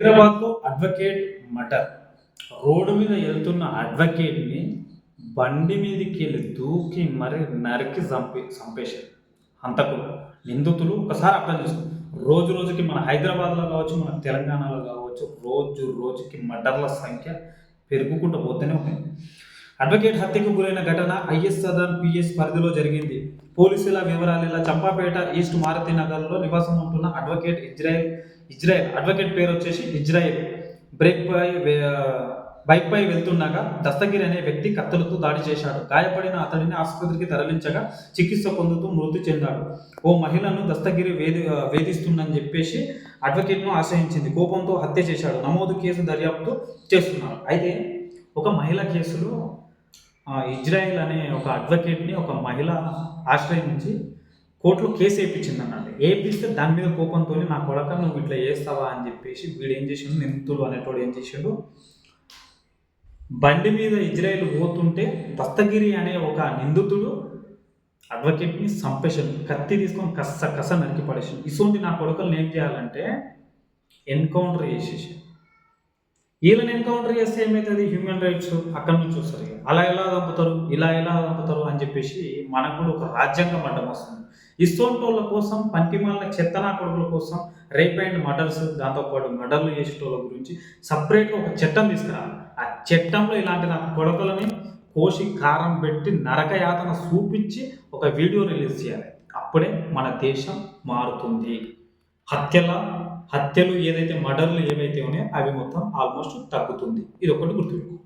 హైదరాబాద్లో advocate matar. Road మీద వెళ్తున్న అడ్వకేట్ని బండి మీదకి వెళ్ళి దూకి మరి నరికి చంపి చంపేశారు. అంతకు నిందితులు ఒకసారి అర్థం చేసుకో రోజు రోజుకి మన హైదరాబాద్లో కావచ్చు మన తెలంగాణలో కావచ్చు రోజు రోజుకి మటర్ల సంఖ్య పెరుగుకుంటూ పోతూనే ఉన్నాయి అడ్వకేట్ హత్యకు గురైన ఘటన ఐఎస్ సదన్ పిఎస్ పరిధిలో జరిగింది. పోలీసుల వివరాలు ఇలా చంపాపేట ఈస్ట్ మారుతి నగర్లో నివాసం ఉంటున్న అడ్వకేట్ ఇజ్రాయెల్ ఇజ్రాయెల్ అడ్వకేట్ పేరు వచ్చేసి ఇజ్రాయెల్. బ్రేక్ పై బైక్ పై వెళ్తుండగా దస్తగిరి అనే వ్యక్తి కత్తులతో దాడి చేశాడు. గాయపడిన అతడిని ఆసుపత్రికి తరలించగా చికిత్స పొందుతూ మృతి చెందాడు. ఓ మహిళను దస్తగిరి వేధి వేధిస్తుందని చెప్పేసి అడ్వకేట్ను ఆశ్రయించింది. కోపంతో హత్య చేశాడు. నమోదు కేసు దర్యాప్తు చేస్తున్నారు. అయితే ఒక మహిళ కేసులో ఇజ్రాయెల్ ఇజ్రాయిల్ అనే ఒక అడ్వకేట్ని ఒక మహిళ ఆశ్రయించి కోర్టులో కేసు వేయించింది అన్నట్టు వేయిస్తే దాని మీద కోపంతో నా కొడక నువ్వు ఇట్లా చేస్తావా అని చెప్పేసి వీడు ఏం చేసిండు? నిందితుడు అనేటోడు ఏం చేసిండు? బండి మీద ఇజ్రాయిల్ పోతుంటే దస్తగిరి అనే ఒక నిందితుడు అడ్వకేట్ని చంపేసాడు. కత్తి తీసుకొని కస్స కస నరికి పడేసాడు. ఇసోంటి నా కొడుకులను ఏం చేయాలంటే ఎన్కౌంటర్ చేసేసి. వీళ్ళని ఎన్కౌంటర్ చేస్తే ఏమవుతుంది హ్యూమన్ రైట్స్ అక్కడి నుంచి వస్తారు అలా ఎలా చంపుతారు? ఇలా ఎలా చంపుతారు? అని చెప్పేసి మనకు కూడా ఒక రాజ్యాంగం అడ్డం వస్తుంది. ఇస్తోంటోళ్ళ కోసం పంటిమాల చెత్తనా కొడుకుల కోసం రేప్ అండ్ మర్డర్స్ దాంతోపాటు మర్డర్లు చేసేటోళ్ళ గురించి సపరేట్గా ఒక చట్టం తీసుకురావాలి. ఆ చట్టంలో ఇలాంటి నా కొడుకులని కోసి కారం పెట్టి నరకయాతన చూపించి ఒక వీడియో రిలీజ్ చేయాలి. అప్పుడే మన దేశం మారుతుంది. హత్యల హత్యలు ఏదైతే మర్డర్లు ఏవైతే ఉన్నాయో అవి మొత్తం ఆల్మోస్ట్ తగ్గుతుంది. ఇది ఒకటి గుర్తుపెట్టుకో.